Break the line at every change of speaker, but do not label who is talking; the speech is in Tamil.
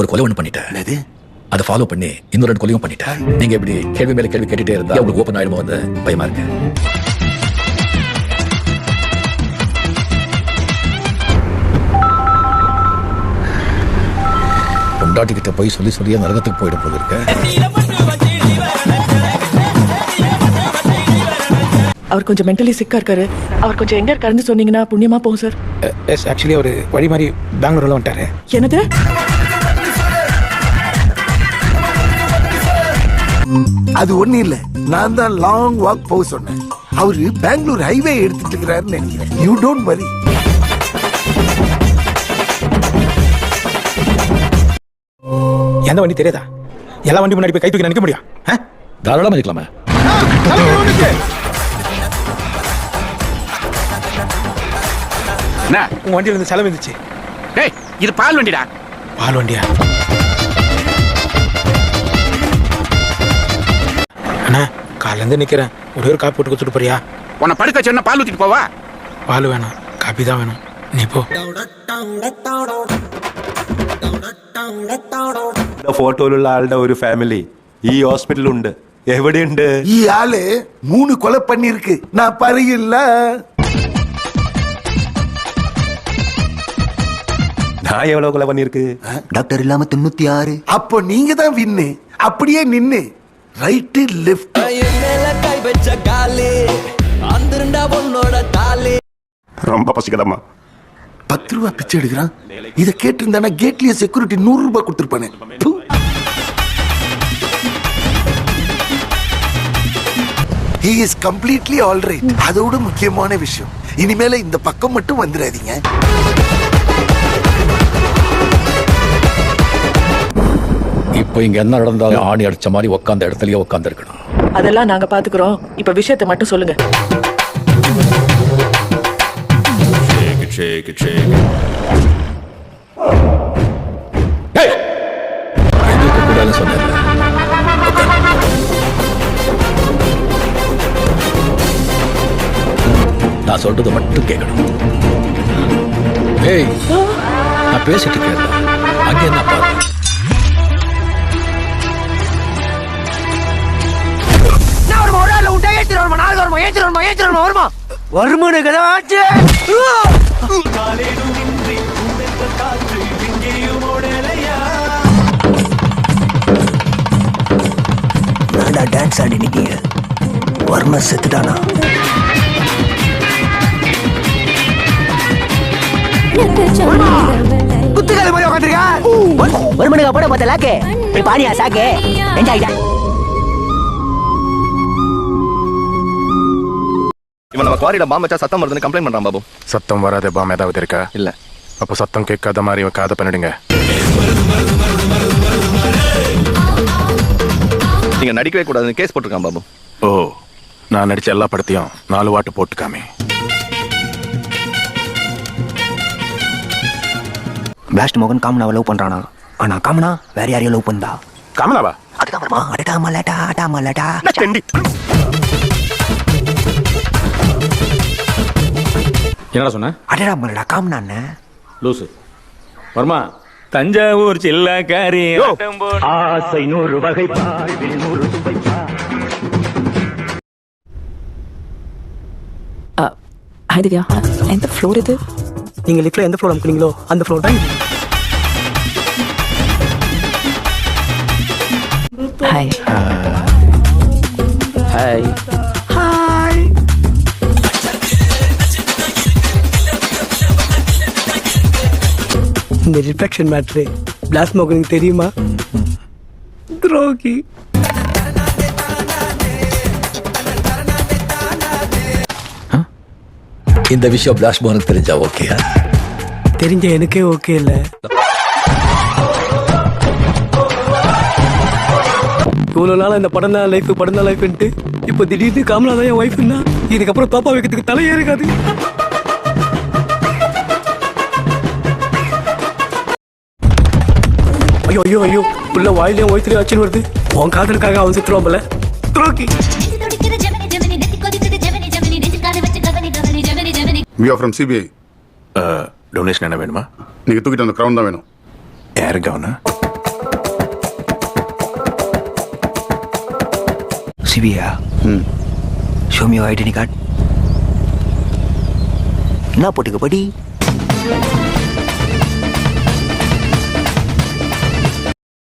ஒரு கொலை ஒண்ணு பண்ணிட்டேன்.
என்னது?
அதை ஃபாலோ பண்ணி இன்னொரு ரெண்டு கொலையும் பண்ணிட்டேன். நீங்க இப்படி கேள்வி மேல கேள்வி கேட்டுட்டே இருந்தா உங்களுக்கு ஓப்பன் ஆயிடுமோ வந்து பயமா இருக்கு. பொண்டாட்டி கிட்ட போய் சொல்லி சொல்லி நரகத்துக்கு போயிட போது இருக்க.
அவர் கொஞ்சம் மென்டலி சிக்கா இருக்காரு. அவர் கொஞ்சம் எங்க இருக்காருன்னு சொன்னீங்கன்னா புண்ணியமா போகும் சார்
எஸ் ஆக்சுவலி அவர் வழி மாதிரி பெங்களூர்ல வந்துட்டாரு.
என்னது?
அது ஒண்ணு இல்ல. நான் தான் லாங் வாக் போக சொன்னேன். அவரு பெங்களூர் ஹைவே எடுத்துட்டு இருக்கிறாருன்னு நினைக்கிறேன். யூ டோன்ட் வரி
எந்த வண்டி தெரியாதா? எல்லா வண்டி முன்னாடி போய் கை தூக்கி நினைக்க முடியும்?
தாராளமா இருக்கலாமே
என்ன?
உங்க வண்டியில இருந்து செலவு இருந்துச்சு
டேய் இது பால் வண்டிடா.
பால் வண்டியா? அண்ணா காலைல இருந்து நிக்கிறேன் ஒரே ஒரு காப்பி போட்டு கொடுத்துட்டு போறியா
உன்னை படுக்க சொன்னா பால் ஊத்திட்டு போவா
பால் வேணாம் காப்பி தான் வேணும் நீ போ
ഫോട്ടോയിലുള്ള ആളുടെ ഒരു ഫാമിലി ഈ ഹോസ്പിറ്റലുണ്ട് എവിടെയുണ്ട്
ഈ ஆளு மூணு கொலை பண்ணிருக்கு நான் பறையில்ல
நான் எவ்வளவு கொலை பண்ணிருக்கு
டாக்டர் இல்லாம தொண்ணூத்தி ஆறு
அப்போ நீங்க தான் வின்னு அப்படியே நின்னு ரைட்டு லெஃப்ட்
ரொம்ப பசிக்கதம்மா.
பத்து ரூபா பிச்சை எடுக்கிறான். இதை கேட்டிருந்தானா கேட்லயே செக்யூரிட்டி நூறு ரூபாய் கொடுத்துருப்பானே. is completely all right. அதோட முக்கியமான விஷயம் இனிமேல இந்த பக்கம் மட்டும் வந்துடாதீங்க.
இப்போ இங்க என்ன நடந்தாலும் ஆணி அடிச்ச மாதிரி உட்காந்த இடத்துலயே உட்கார்ந்து இருக்கணும்
அதெல்லாம் நாங்க பாத்துக்கிறோம். இப்ப விஷயத்தை மட்டும் சொல்லுங்க.
சொன்னேன். நான் சொல்றது மட்டும் கேட்கணும் ஏய் நான் பேசிட்டு இருக்கேன். அங்கே என்ன பாரு
நான்டா டான்ஸ் ஆடி நிக்கீங்க வர்ம செத்துட்டானா? வருமனுக்கு போட பார்த்த லாக்கு? போய் பாடியா சாக்கு? என்ஜாய்
நம்ம குவாரியில பாம்பு வச்சா சத்தம் வருதுன்னு கம்ப்ளைண்ட் பண்றான் பாபு.
சத்தம் வராத பாம் ஏதாவது இருக்கா?
இல்ல.
அப்போ சத்தம் கேட்காத மாதிரி இவன் காதை பண்ணிடுங்க.
நீங்க நடிக்கவே கூடாதுன்னு கேஸ் போட்டிருக்கான் பாபு.
ஓ நான் நடிச்ச எல்லா படத்தையும் நாலு வாட்டு போட்டுக்காமே.
பிளாஸ்ட் மோகன் காமனாவை லவ் பண்றானா? ஆனா காமனா வேற யாரையும் லவ் பண்ணா
காமலாவா
அதுதான் வருமா? அடடா
என்னடா சொன்ன?
அடடா மலடா காமனா அண்ணன்
லூசு. வர்மா. தஞ்சாவூர் சில்லக்காரி
ஹாய் திவ்யா. எந்த ஃப்ளோர் இது?
நீங்க லிஃப்ட்ல எந்த ஃப்ளோர் அமுக்குனீங்களோ அந்த ஃப்ளோர் தான்.
ஹாய்
ஹாய்
இந்த ரிஃப்ளெக்ஷன் மேட்ரு பிளாஸ்ட் மோகனுக்கு தெரியுமா? துரோகி.
இந்த விஷயம் பிளாஷ் மோகனுக்கு தெரிஞ்சா ஓகே
தெரிஞ்ச எனக்கே ஓகே இல்ல. இவ்வளவு நாளா இந்த படம் தான் லைஃப் படம் தான் லைஃப்ன்ட்டு இப்போ திடீர்னு காமலா தான் என் ஒய்ஃப்னா இதுக்கப்புறம் தோப்பா வைக்கிறதுக்கு தலையே இருக்காது. ஐயோ ஐயோ ஐயோ. உள்ள வாயிலையும் வயிற்றுலையும் ஆச்சுன்னு வருது. உன் காதலுக்காக அவன் சுத்துருவான்ல துரோக்கி
வியா ஃப்ரம் சிபிஐ
டொனேஷன் என்ன வேணுமா?
நீங்கள் தூக்கிட்டு அந்த க்ரௌண்ட் தான் வேணும்.
யாரு கவனா
சிபியா
ம்.
ஷோ மீ ஐடென்டி கார்டு என்ன போட்டுக்க படி.